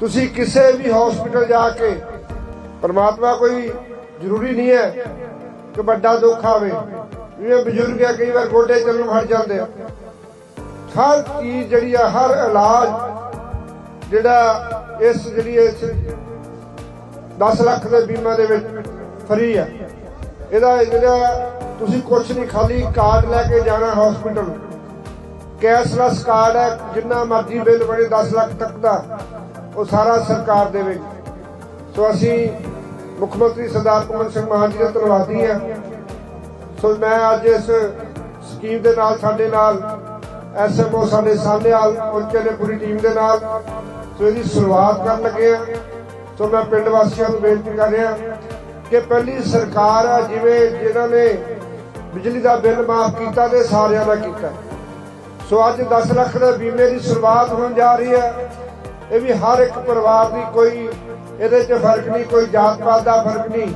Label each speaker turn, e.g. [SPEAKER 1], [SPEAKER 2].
[SPEAKER 1] ਤੁਸੀਂ ਕਿਸੇ ਵੀ ਹਸਪੀਟਲ ਜਾ ਕੇ ਪਰਮਾਤਮਾ ਕੋਈ ਜ਼ਰੂਰੀ ਨਹੀਂ ਹੈ ਕਿ ਵੱਡਾ ਦੁੱਖ ਆਵੇ। ਜਿਵੇਂ ਬਜ਼ੁਰਗ ਆ, ਕਈ ਵਾਰ ਗੋਡੇ ਚੱਲਣ ਹਟ ਜਾਂਦੇ ਆ। ਹਰ ਚੀਜ਼ ਜਿਹੜੀ ਆ, ਹਰ ਇਲਾਜ ਜਿਹੜਾ ਇਸ ਜਿਹੜੀ ਇਸ 10 ਲੱਖ ਦੇ ਬੀਮਾ ਦੇ ਵਿੱਚ ਫਰੀ ਆ। ਇਹਦਾ ਜਿਹੜਾ ਤੁਸੀਂ ਕੁਝ ਨਹੀਂ, ਖਾਲੀ ਕਾਰਡ ਲੈ ਕੇ ਜਾਣਾ ਹਸਪੀਟਲ ਕੈਸ਼ਲੈਸ ਕਾਰਡ ਹੈ, ਜਿੰਨਾ ਮਰਜ਼ੀ ਬਿੱਲ ਬਣੇ 10 ਲੱਖ ਤੱਕ ਦਾ। ਉਹ ਸਾਰਾ ਸਰਕਾਰ ਦੇ ਸੋ ਅਸੀਂ ਮੁੱਖ ਮੰਤਰੀ ਸਰਦਾਰ ਭਗਵੰਤ ਸਿੰਘ ਮਾਨ ਜੀ ਦਾ ਧੰਨਵਾਦੀ ਹਾਂ। ਸੋ ਮੈਂ ਅੱਜ ਇਸ ਸਕੀਮ ਦੇ ਨਾਲ ਸਾਡੇ ਨਾਲ ਐਸਐਮਓ ਸਾਡੇ ਸਾਹਮਣੇ ਆਲ ਪਹੁੰਚੇ ਪੂਰੀ ਟੀਮ ਦੇ ਨਾਲ। ਸੋ ਇਹਦੀ ਸ਼ੁਰੂਆਤ ਕਰਨ ਲੱਗੇ ਆ ਸੋ ਮੈਂ ਪਿੰਡ ਵਾਸੀਆਂ ਨੂੰ ਬੇਨਤੀ ਕਰ ਰਿਹਾ ਕਿ ਪਹਿਲੀ ਸਰਕਾਰ ਆ, ਜਿਵੇਂ ਜਿਨ੍ਹਾਂ ਨੇ ਬਿਜਲੀ ਦਾ ਬਿੱਲ ਮਾਫ ਕੀਤਾ ਤੇ ਸਾਰਿਆਂ ਦਾ ਕੀਤਾ। ਸੋ ਅੱਜ 10 ਲੱਖ ਦੇ ਬੀਮੇ ਦੀ ਸ਼ੁਰੂਆਤ ਹੋਣ ਜਾ ਰਹੀ ਹੈ। ਇਹ ਵੀ ਹਰ ਇੱਕ ਪਰਿਵਾਰ ਦੀ ਕੋਈ ਇਹਦੇ 'ਚ ਫ਼ਰਕ ਨਹੀਂ, ਕੋਈ ਜਾਤ ਪਾਤ ਦਾ ਫ਼ਰਕ ਨਹੀਂ।